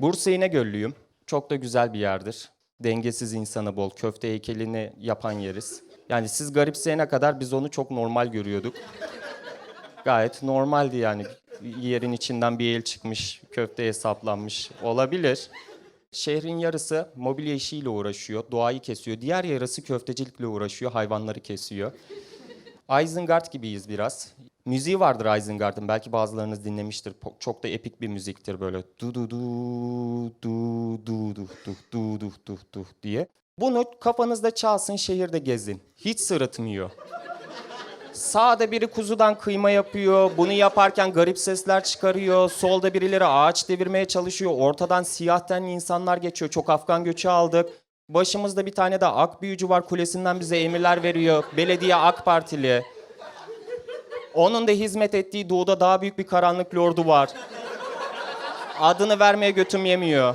Bursa İnegöllüyüm. Çok da güzel bir yerdir. Dengesiz insanı bol. Köfte heykelini yapan yeriz. Yani siz garipseyene kadar biz onu çok normal görüyorduk. Gayet normaldi yani. Yerin içinden bir el çıkmış, köfte hesaplanmış. Olabilir. Şehrin yarısı mobilya işiyle uğraşıyor, doğayı kesiyor. Diğer yarısı köftecilikle uğraşıyor, hayvanları kesiyor. Isengard gibiyiz biraz. Müziği vardır Isengard'ın. Belki bazılarınız dinlemiştir. Çok da epik bir müziktir böyle. Du du du du du du du du du du du diye. Bunu kafanızda çalsın, şehirde gezin. Hiç sırıtmıyor. Sağda biri kuzudan kıyma yapıyor. Bunu yaparken garip sesler çıkarıyor. Solda birileri ağaç devirmeye çalışıyor. Ortadan siyah tenli insanlar geçiyor. Çok Afgan göçü aldık. Başımızda bir tane de ak büyücü var. Kulesinden bize emirler veriyor. Belediye AK Partili. Onun da hizmet ettiği doğuda daha büyük bir karanlık lordu var. Adını vermeye götüm yemiyor.